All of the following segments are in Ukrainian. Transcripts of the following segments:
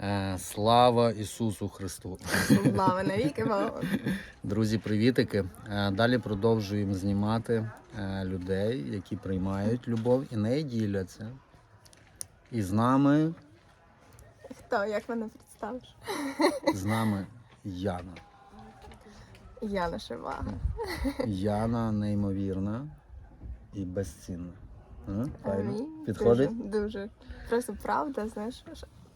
Е, Слава Ісусу Христу! Слава навіки. Друзі, привітики! Е, Далі продовжуємо знімати е, людей, які приймають любов і нею діляться. І з нами, Хто, як мене представиш? з нами Яна. Яна Шивага. Яна неймовірна і безцінна. Амінь. Підходить? Дуже, дуже. Просто правда, знаєш,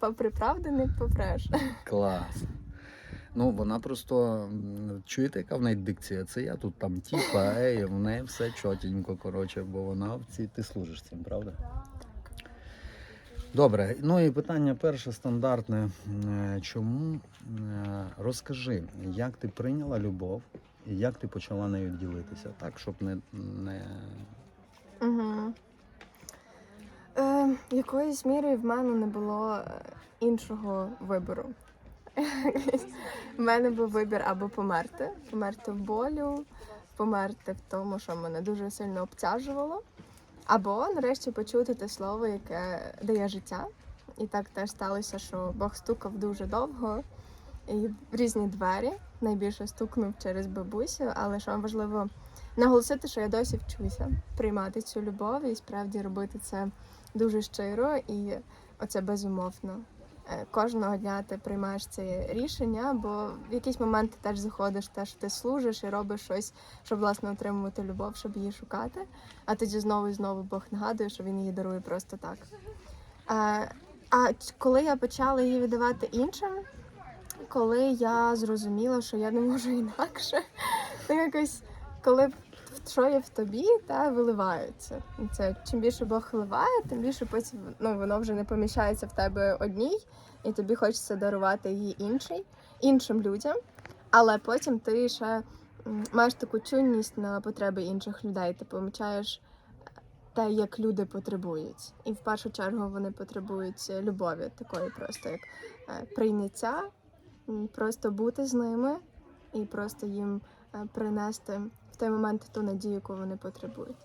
попри правду не попреш. Клас. Ну, вона просто чуєте, яка в неї дикція? Це я тут там тіпа, ей, в неї все чотенько, коротше, бо вона в цій ти служиш цим, правда? Добре, ну і питання перше стандартне. Е, Чому е, розкажи, як ти прийняла любов і як ти почала нею ділитися, так, щоб не, не... Угу. Якоюсь мірою в мене не було е, іншого вибору. В мене був вибір або померти, померти в болю, померти в тому, що мене дуже сильно обтяжувало, або нарешті почути те слово, яке дає життя. І так теж сталося, що Бог стукав дуже довго і в різні двері. Найбільше стукнув через бабусю, але що важливо наголосити, що я досі вчуся приймати цю любов і справді робити це дуже щиро і оце безумовно. Е, Кожного дня ти приймаєш це рішення, бо в якийсь момент ти теж заходиш, теж ти служиш і робиш щось, щоб власне отримувати любов, щоб її шукати. А тоді знову і знову Бог нагадує, що він її дарує просто так. А, а коли я почала її віддавати іншим, коли я зрозуміла, що я не можу інакше, то якось коли що є в тобі, та виливається. Це чим більше Бог виливає, тим більше потім ну, воно вже не поміщається в тебе одній, і тобі хочеться дарувати її іншій, іншим людям. Але потім ти ще маєш таку чуйність на потреби інших людей. Ти помічаєш те, як люди потребують. І в першу чергу вони потребують любові, такої просто як е, прийняття, просто бути з ними і просто їм е, принести в той момент ту надію, яку вони потребують.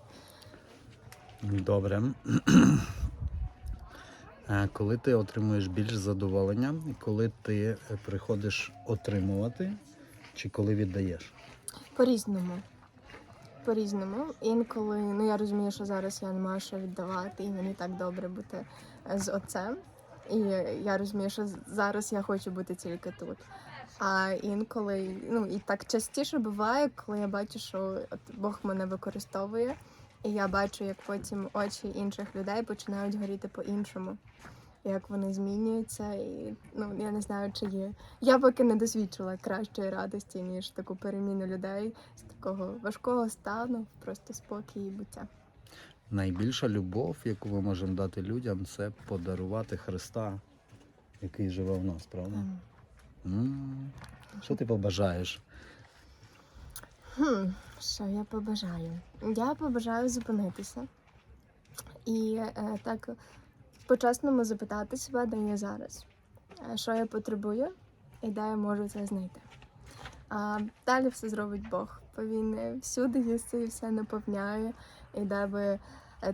Добре. Е, Коли ти отримуєш більш задоволення, коли ти е, приходиш отримувати, чи коли віддаєш? По-різному. По-різному. Інколи, ну я розумію, що зараз я не маю що віддавати, і мені так добре бути е, з отцем. І я розумію, що зараз я хочу бути тільки тут. А інколи, ну і так частіше буває, коли я бачу, що от Бог мене використовує, і я бачу, як потім очі інших людей починають горіти по-іншому. Як вони змінюються, і ну я не знаю, чи є. Я поки не досвідчила кращої радості, ніж таку переміну людей з такого важкого стану, просто спокій і буття. Найбільша любов, яку ми можемо дати людям, це подарувати Христа, який живе в нас, правда? М, Що ти побажаєш? Хм, що я побажаю? Я побажаю зупинитися і е, так по-чесному запитати себе, де я зараз, Е, що я потребую і де я можу це знайти. А далі все зробить Бог, бо він е, всюди єси і все наповняє. І де би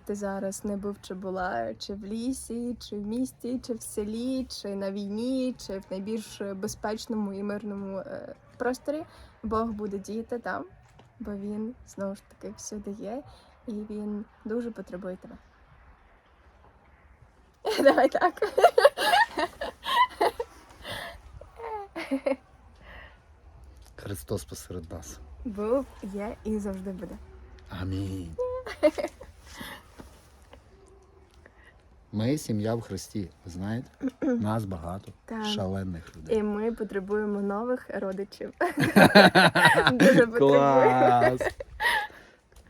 ти зараз не був чи була, чи в лісі, чи в місті, чи в селі, чи на війні, чи в найбільш безпечному і мирному е, просторі, Бог буде діяти там, бо він знову ж таки всюди є, і він дуже потребує тебе. Давай так. Христос посеред нас. Був, є і завжди буде. Амінь. Ми сім'я в Христі. Ви знаєте? Нас багато, Так. шалених людей. І ми потребуємо нових родичів. Дуже потребуємо. Клас!